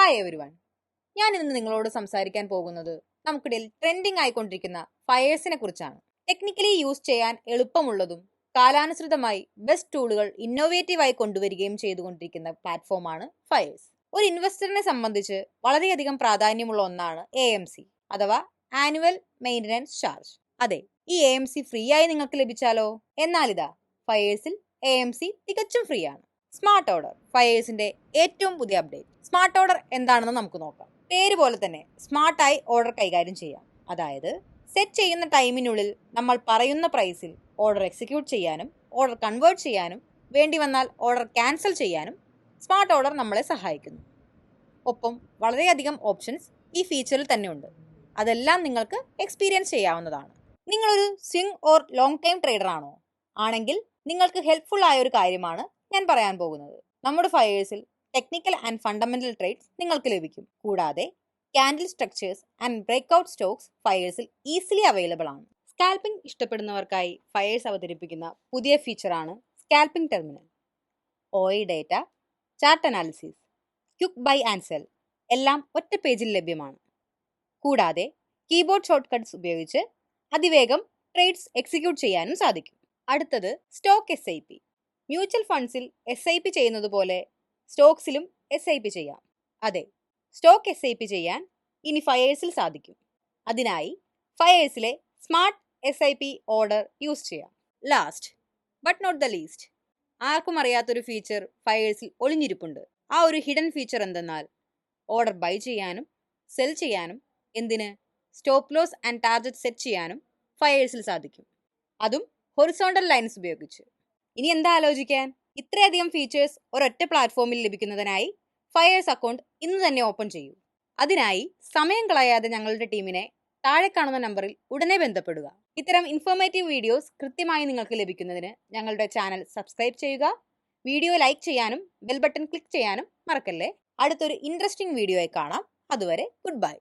Hi everyone ഞാൻ ഇന്ന് നിങ്ങളോട് സംസാരിക്കാൻ പോകുന്നത് നമുക്കിടയിൽ ട്രെൻഡിങ് ആയിക്കൊണ്ടിരിക്കുന്ന ഫയേഴ്സിനെ കുറിച്ചാണ്. ടെക്നിക്കലി യൂസ് ചെയ്യാൻ എളുപ്പമുള്ളതും കാലാനുസൃതമായി ബെസ്റ്റ് ടൂളുകൾ ഇന്നോവേറ്റീവ് ആയി കൊണ്ടുവരികയും ചെയ്തുകൊണ്ടിരിക്കുന്ന പ്ലാറ്റ്ഫോമാണ് ഫയേഴ്സ് ഒരു ഇൻവെസ്റ്ററിനെ സംബന്ധിച്ച് വളരെയധികം പ്രാധാന്യമുള്ള ഒന്നാണ് എ എം സി അഥവാ ആനുവൽ മെയിന്റനൻസ് ചാർജ് അതെ ഈ എ എം സി ഫ്രീ ആയി നിങ്ങൾക്ക് ലഭിച്ചാലോ? എന്നാലിതാ ഫയേഴ്സിൽ എ എം സി തികച്ചും ഫ്രീ ആണ്. സ്മാർട്ട് ഓർഡർ ഫയേഴ്സിന്റെ ഏറ്റവും പുതിയ അപ്ഡേറ്റ് സ്മാർട്ട് ഓർഡർ എന്താണെന്ന് നമുക്ക് നോക്കാം. പേര് പോലെ തന്നെ സ്മാർട്ടായി ഓർഡർ കൈകാര്യം ചെയ്യാം. അതായത് സെറ്റ് ചെയ്യുന്ന ടൈമിനുള്ളിൽ നമ്മൾ പറയുന്ന പ്രൈസിൽ ഓർഡർ എക്സിക്യൂട്ട് ചെയ്യാനും ഓർഡർ കൺവേർട്ട് ചെയ്യാനും വേണ്ടി വന്നാൽ ഓർഡർ ക്യാൻസൽ ചെയ്യാനും സ്മാർട്ട് ഓർഡർ നമ്മളെ സഹായിക്കുന്നു. ഒപ്പം വളരെയധികം ഓപ്ഷൻസ് ഈ ഫീച്ചറിൽ തന്നെ ഉണ്ട്. അതെല്ലാം നിങ്ങൾക്ക് എക്സ്പീരിയൻസ് ചെയ്യാവുന്നതാണ്. നിങ്ങളൊരു swing or long time trader ആണോ? ആണെങ്കിൽ നിങ്ങൾക്ക് ഹെൽപ്ഫുൾ ആയ ഒരു കാര്യമാണ് ഞാൻ പറയാൻ പോകുന്നത്. നമ്മുടെ ഫയേഴ്സിൽ ടെക്നിക്കൽ ആൻഡ് ഫണ്ടമെന്റൽ ട്രേഡ്സ് നിങ്ങൾക്ക് ലഭിക്കും. കൂടാതെ candle structures and breakout stocks ഫയേഴ്സിൽ easily available ആണ്. സ്കാൽപ്പിംഗ് ഇഷ്ടപ്പെടുന്നവർക്കായി ഫയേഴ്സ് അവതരിപ്പിക്കുന്ന പുതിയ ഫീച്ചറാണ് scalping terminal OI data chart analysis quick buy and sell എല്ലാം ഒറ്റ പേജിൽ ലഭ്യമാണ്. കൂടാതെ കീബോർഡ് ഷോർട്ട് കട്ട്സ് ഉപയോഗിച്ച് അതിവേഗം ട്രേഡ്സ് എക്സിക്യൂട്ട് ചെയ്യാനും സാധിക്കും. അടുത്തത് stock S I P mutual ഫണ്ട്സിൽ S I P ചെയ്യുന്നത് പോലെ സ്റ്റോക്സിലും എസ് ഐ പി ചെയ്യാം. അതെ സ്റ്റോക്ക് എസ് ഐ പി ചെയ്യാൻ ഇനി ഫയേഴ്സിൽ സാധിക്കും. അതിനായി ഫയേഴ്സിലെ smart S I P order use ചെയ്യാം. Last but not the least ആർക്കും അറിയാത്തൊരു ഫീച്ചർ ഫയേഴ്സിൽ ഒളിഞ്ഞിരിപ്പുണ്ട്. ആ ഒരു ഹിഡൻ ഫീച്ചർ എന്തെന്നാൽ ഓർഡർ ബൈ ചെയ്യാനും സെൽ ചെയ്യാനും എന്തിന് stop loss and target set ചെയ്യാനും ഫയേഴ്സിൽ സാധിക്കും. അതും ഹൊറിസോണ്ടൽ ലൈൻസ് ഉപയോഗിച്ച്. ഇനി എന്താ ആലോചിക്കാൻ? ഇത്രയധികം ഫീച്ചേഴ്സ് ഒരൊറ്റ പ്ലാറ്റ്ഫോമിൽ ലഭിക്കുന്നതിനായി ഫയേഴ്സ് അക്കൗണ്ട് ഇന്ന് തന്നെ ഓപ്പൺ ചെയ്യൂ. അതിനായി സമയം കളയാതെ ഞങ്ങളുടെ ടീമിനെ താഴെ കാണുന്ന നമ്പറിൽ ഉടനെ ബന്ധപ്പെടുക. ഇത്തരം ഇൻഫോർമേറ്റീവ് വീഡിയോസ് കൃത്യമായി നിങ്ങൾക്ക് ലഭിക്കുന്നതിന് ഞങ്ങളുടെ ചാനൽ സബ്സ്ക്രൈബ് ചെയ്യുക. വീഡിയോ ലൈക്ക് ചെയ്യാനും ബെൽ ബട്ടൺ ക്ലിക്ക് ചെയ്യാനും മറക്കല്ലേ? അടുത്തൊരു ഇൻട്രസ്റ്റിംഗ് വീഡിയോയെ കാണാം. അതുവരെ ഗുഡ് ബൈ